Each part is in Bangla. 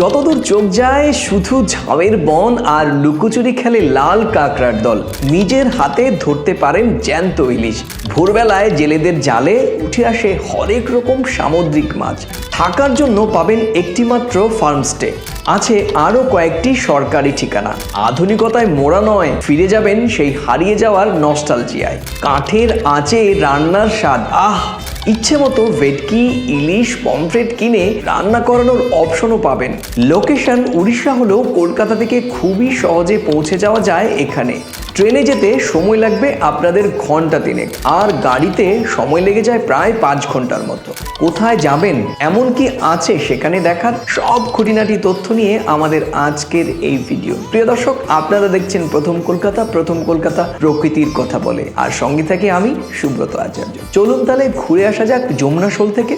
যতদূর চোখ যায়, শুধু ঝামের বন আর লুকোচুরি খেলে লাল কাঁকড়ার দল। নিজের হাতে ধরতে পারেন জ্যান্ত ইলিশ। ভোরবেলায় জেলেদের জালে উঠে আসে হরেক রকম সামুদ্রিক মাছ। থাকার জন্য পাবেন একটিমাত্র ফার্মস্টে আছে আরও কয়েকটি সরকারি ঠিকানা। আধুনিকতায় মোড়া নয়, ফিরে যাবেন সেই হারিয়ে যাওয়ার নস্টালজিয়ায়। কাঠের আঁচে রান্নার স্বাদ, আহ! ইচ্ছে মতো ভেটকি, ইলিশ, পমফ্রেট কিনে রান্না করানোর অপশনও পাবেন। লোকেশন উড়িষ্যা হলেও কলকাতা থেকে খুবই সহজে পৌঁছে যাওয়া যায় এখানে। ট্রেনে যেতে সময় লাগবে আপনাদের ঘণ্টা তিনেক, আর গাড়িতে সময় লেগে যায় প্রায় পাঁচ ঘণ্টার মতো। কোথায় যাবেন, এমন কি আছে সেখানে দেখার সব খুঁটিনাটি তথ্য নিয়ে আমাদের আজকের এই ভিডিও প্রিয় দর্শক, আপনারা দেখছেন প্রথম কলকাতা প্রথম কলকাতা প্রকৃতির কথা বলে। আর সঙ্গে থেকে আমি, সুব্রত আচার্য। চলুন তাহলে ঘুরে আসা যাক যমুনা শোল থেকে।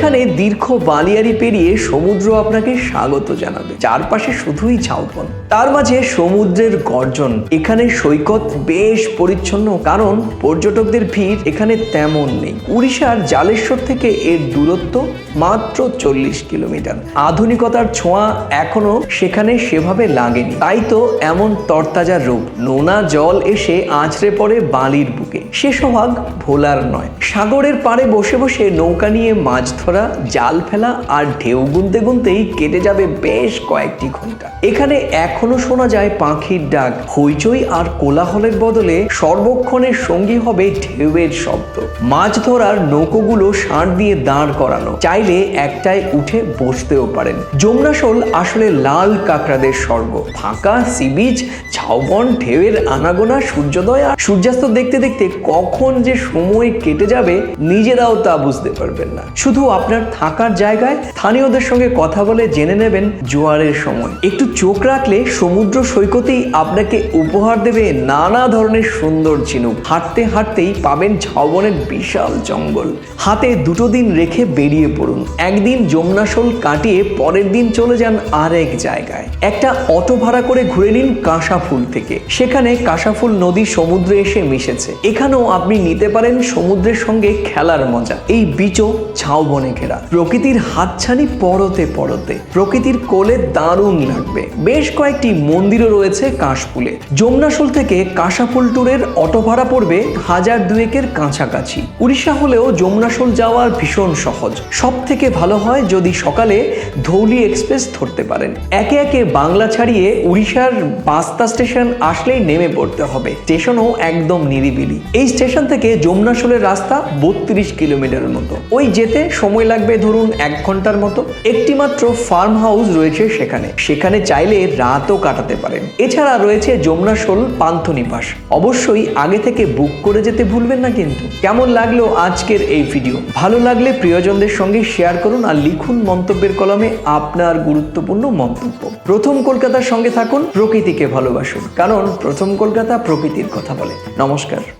এখানে দীর্ঘ বালিয়ারি পেরিয়ে সমুদ্র আপনাকে স্বাগত জানাবে। চারপাশে শুধুই ঝাউবন। তার মাঝে সমুদ্রের গর্জন। এখানে সৈকত বেশ পরিচ্ছন্ন, কারণ পর্যটকদের ভিড় এখানে তেমন নেই। উড়িষ্যার জালেশ্বর থেকে এর দূরত্ব মাত্র চল্লিশ কিলোমিটার। আধুনিকতার ছোঁয়া এখনও সেখানে সেভাবে লাগেনি। তাই তো এমন তরতাজা রূপ। নোনা জল এসে আছড়ে পড়ে বালির বুকে। সে সোহাগ ভোলার নয়। সাগরের পাড়ে বসে বসে নৌকা নিয়ে মাছ ধরা জাল ফেলা আর ঢেউ গুনতে গুনতেই কেটে যাবে বেশ কয়েকটি ঘণ্টা। এখানে এখনও শোনা যায় পাখির ডাক। হইচই আর কোলাহলের বদলে সর্বক্ষণের সঙ্গী হবে ঢেউয়ের শব্দ। মাছ ধরার নৌকোগুলো ষাঁড় দিয়ে দাঁড় করানো। চাইলে একটায় উঠে বসতেও পারেন। যমুনাশোল আসলে লাল কাঁকড়াদের স্বর্গ। ফাঁকা সি বিচ, ঝাউবন, ঢেউয়ের আনাগোনা, সূর্যোদয় আর সূর্যাস্ত দেখতে দেখতে কখন যে সময় কেটে যাবে নিজেরাও তা বুঝতে পারবেন না। শুধু আপনার থাকার জায়গায় স্থানীয়দের সঙ্গে কথা বলে জেনে নেবেন জোয়ারের সময়। একটু চোখ রাখলে সমুদ্র সৈকতেই আপনাকে উপহার দেবে নানা ধরনের সুন্দর ঝিনুক। হাঁটতে হাঁটতেই পাবেন ঝাউবনের বিশাল জঙ্গল। হাতে দুটো দিন রেখে বেরিয়ে পড়ুন। একদিন যমুনাশোল কাটিয়ে পরের দিন চলে যান আরেক জায়গায়। একটা অটো ভাড়া করে ঘুরে নিন কাঁসাফুল থেকে। সেখানে কাঁসাফুল নদী সমুদ্রে এসে মিশেছে। এখানেও আপনি নিতে পারেন সমুদ্রের সঙ্গে খেলার মজা। এই বিচও ঝাউবনে ঘেরা প্রকৃতির হাতছানি পরতে পরতে, প্রকৃতির কোলে দারুণ লাগবে। বেশ কয়েকটি মন্দিরও রয়েছে কাশফুলে। যমুনাশোল থেকে কাঁসাফুল ট্যুরের অটো ভাড়া পড়বে হাজার দুয়েকের কাছাকাছি। উড়িষ্যা হলেও যমুনাশোল যাওয়ার ভীষণ সহজ। সব থেকে ভালো হয় যদি সকালে ধৌলি এক্সপ্রেস ধরতে পারেন। একে একে বাংলা ছাড়িয়ে উড়িষ্যার বাস্তা স্টেশন আসলেই নেমে পড়তে হবে। স্টেশনও একদম নিরিবিলি। এই স্টেশন থেকে যমুনাশোলের রাস্তা বত্রিশ কিলোমিটারের মতো। ওই যেতে সময় লাগবে ধরুন এক ঘণ্টার মতো। একটি মাত্র ফার্ম হাউস রয়েছে সেখানে। সেখানে চাইলে রাতও কাটাতে পারেন। এছাড়া রয়েছে যমুনাশোল পান্থনিবাস অবশ্যই আগে থেকে বুক করে যেতে ভুলবেন না কিন্তু। কেমন লাগল আজকের এই ভিডিও ভালো লাগলে প্রিয়জনদের সঙ্গে শেয়ার করুন আর লিখুন মন্তব্যের কলমে আপনার গুরুত্বপূর্ণ মন্তব্য। প্রথম কলকাতার সঙ্গে থাকুন, প্রকৃতিকে ভালোবাসুন। কারণ প্রথম কলকাতা প্রকৃতির কথা বলে। নমস্কার।